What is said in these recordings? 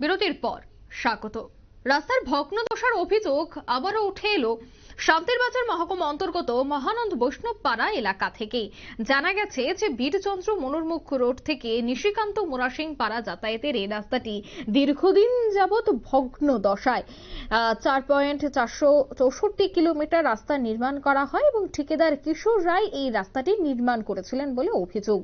বিরতির পর স্বাগত। রাস্তার ভগ্নদশার অভিযোগ আবারও উঠে এলো শান্তির বাজার মহকুমা অন্তর্গত মহানন্দ বৈষ্ণবপাড়া এলাকা থেকে জানা গেছে যে বীরচন্দ্র মনোরমুখ রোড থেকে নিশিকান্ত মোরাসিং পাড়া যাতায়াতের এই রাস্তাটি দীর্ঘদিন যাবৎ ভগ্ন দশায়। চার পয়েন্ট চারশো চৌষট্টি কিলোমিটার রাস্তা নির্মাণ করা হয় এবং ঠিকাদার কিশোর রায় এই রাস্তাটি নির্মাণ করেছিলেন বলে অভিযোগ।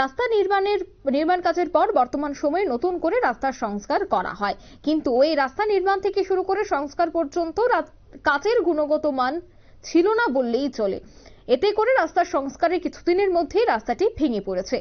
রাস্তা নির্মাণের, নির্মাণ কাজের পর বর্তমান সময়ে নতুন করে রাস্তার সংস্কার করা হয়। কিন্তু এই রাস্তা নির্মাণ থেকে শুরু করে সংস্কার পর্যন্ত কাজের গুণগত মান ছিল না বললেই চলে। এতে করে রাস্তার সংস্কারের কিছুদিনের মধ্যেই রাস্তাটি ভেঙে পড়েছে।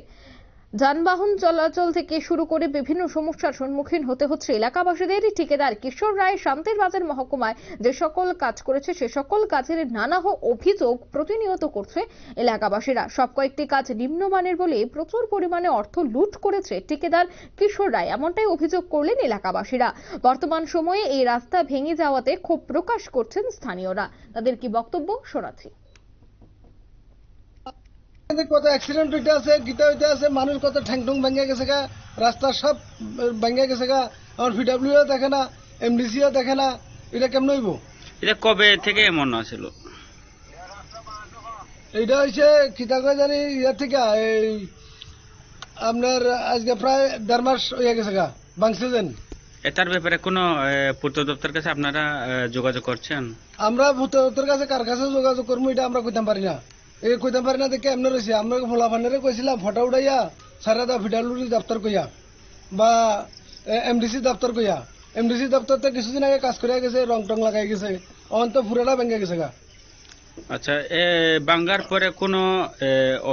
যানবাহন চলাচল থেকে শুরু করে বিভিন্ন সমস্যার সম্মুখীন হতে হচ্ছে এলাকাবাসীদের। ঠিকাদার কিশোর রায় শান্তির বাজার মহকুমায় যে সকল কাজ করেছে, সে সকল কাজের নানাহ অভিযোগ প্রতিনিয়ত করছে এলাকাবাসীরা। সব কয়েকটি কাজ নিম্নমানের বলে প্রচুর পরিমাণে অর্থ লুট করেছে ঠিকাদার কিশোর রায়। এমনটাই অভিযোগ করলেন এলাকাবাসীরা। বর্তমান সময়ে এই রাস্তা ভেঙে যাওয়াতে ক্ষোভ প্রকাশ করছেন স্থানীয়রা। তাদের কি বক্তব্য? শোনাচ্ছি। কত অ্যাক্সিডেন্ট হইতে আছে গীতা হইতে আছে মানুষ কত ভেঙে গেছে গা রাস্তা সব ভেঙে গেছে গা আমার দেখে না এমডিসিও দেখে না এটা কেমন হইব? এটা কবে থেকে এমন আছিল? এইটা হচ্ছে কিতা কয় জানি ইয়ার থেকে এই আপনার আজকে প্রায় দেড় মাস হয়ে গেছে গা যেন এটার ব্যাপারে কোনো পূর্ত দপ্তর কাছে আপনারা যোগাযোগ করছেন? আমরা ভূতর কাছে কার কাছে যোগাযোগ করব এটা আমরা কইতাম পারি না। এই কইতাম পারি না দেখে এমনি রয়েছে আমরা ফোলা ফান্ডারে কইছিলাম ফটো উঠাইয়া সারা দা ভিডালুরি দপ্তর কইয়া বা এমডিসি দপ্তর কইয়া। এমডিসি দপ্তর তো কিছুদিন আগে কাজ করে গেছে রং টং লাগাই গেছে। অন তো পুরাটা ভেঙে গেছে গা। আচ্ছা এ বাঙ্গার পরে কোনো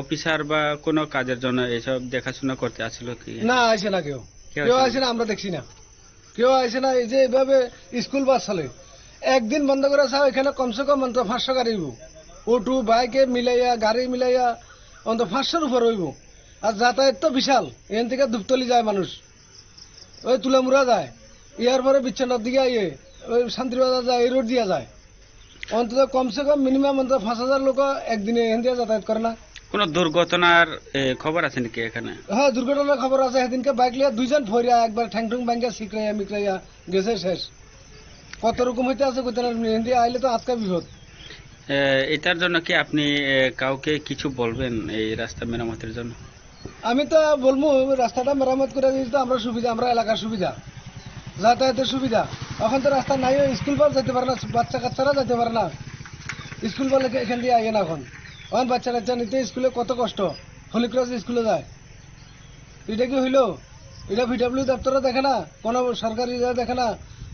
অফিসার বা কোনো কাজের জন্য এসব দেখাশোনা করতে আসলো কি? না আইসে না কেউ। কেউ আসে না আমরা দেখছি না। কেউ আইসে না এই যে এভাবে স্কুল বাস চলে। একদিন বন্ধ করে চাও এখানে কমসে কম অন্তত পাঁচশো গাড়ি অটো বাইকে মিলাইয়া গাড়ি মিলাইয়া অন্তত পাঁচশোর উপর হইব। আর যাতায়াত তো বিশাল এখান থেকে ধূপতলি যায় মানুষ। ওই তুলামুড়া যায় ইয়ার পরে বিচ্ছন্নার দিকে ইয়ে ওই শান্তিবাজার যায় এই রোড দিয়া যায়। অন্তত কমসে কম মিনিমাম অন্তত পাঁচ হাজার লোক একদিনে এখান দিয়ে যাতায়াত করে না। কোনো দুর্ঘটনার খবর আছে নাকি এখানে? হ্যাঁ দুর্ঘটনার খবর আছে। সেদিনকে বাইক লিয়া দুইজন ফরিয়া একবার ঠ্যাং ঠুং ব্যাংকে শিখরাইয়া মিকরাইয়া গেছে শেষ। কত রকম হইতে আছে হিন্দি আইলে তো আজকা বিপদ। এটার জন্য কি আপনি কাউকে কিছু বলবেন এই রাস্তা মেরামতের জন্য? আমি তো বলব, রাস্তাটা মেরামত করে দিয়েছি তো আমরা সুবিধা, আমরা এলাকার সুবিধা, যাতায়াতের সুবিধা। এখন তো রাস্তা নাই, স্কুল বাস যেতে পারে না, বাচ্চা কাচ্চারা যেতে পারে না। স্কুল বলে এখান দিয়ে আগে না এখন। এখন বাচ্চা কাচ্চা নিতে স্কুলে কত কষ্ট, হলি ক্রস স্কুলে যায়। এটা কি হইল? এটা ভিডাব্লিউ দপ্তরও দেখে না, কোনো সরকারি দেখে না,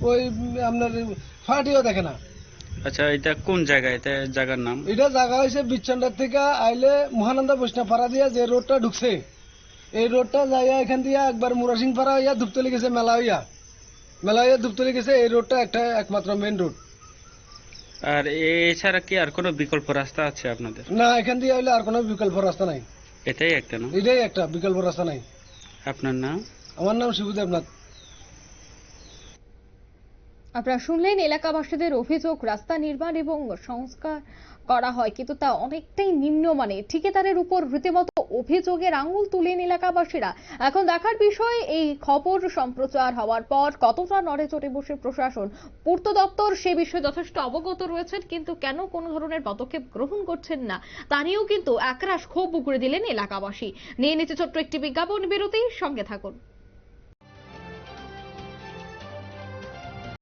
ওই আপনার ফাটিও দেখে না। আচ্ছা এটা কোন জায়গা এটা জায়গার নাম? এটা জায়গা হয়েছে বিচ্ছন্দার থেকে আইলে মহানন্দ বৈষ্ণব পাড়া দিয়া যে রোডটা ঢুকছে। এই রোডটা যাইয়া এখান দিয়ে একবার মুরাসিং পাড়া হইয়া ধূপতলি গেছে মেলা হইয়া। মেলা হইয়া ধূপতলি গেছে এই রোডটা একটা একমাত্র মেন রোড আর এছাড়া কি আর কোনো বিকল্প রাস্তা আছে আপনাদের? না এখান দিয়ে হইলে আর কোনো বিকল্প রাস্তা নাই। এটাই একটা না? এটাই একটা বিকল্প রাস্তা নাই। আপনার নাম? আমার নাম শিবুদেবনাথ আপনারা শুনলেন এলাকাবাসীদের অভিযোগ, রাস্তা নির্মাণ এবং সংস্কার করা হয়, কিন্তু তা অনেকটাই নিম্নমানের ঠিকাদারের উপর রীতিমতো অভিযোগের আঙুল তুলেন এলাকাবাসীরা। এখন দেখার বিষয়, এই খবর সম্প্রচার হওয়ার পর কতটা নড়ে চড়ে বসে প্রশাসন? পূর্ত দপ্তর সে বিষয়ে যথেষ্ট অবগত রয়েছেন, কিন্তু কেন কোনো ধরনের পদক্ষেপ গ্রহণ করছেন না? তা নিয়েও কিন্তু একরাশ ক্ষোভ উগড়ে দিলেন এলাকাবাসী। নিয়ে নিচ্ছে ছোট্ট একটি বিজ্ঞাপন বিরতি, সঙ্গে থাকুন।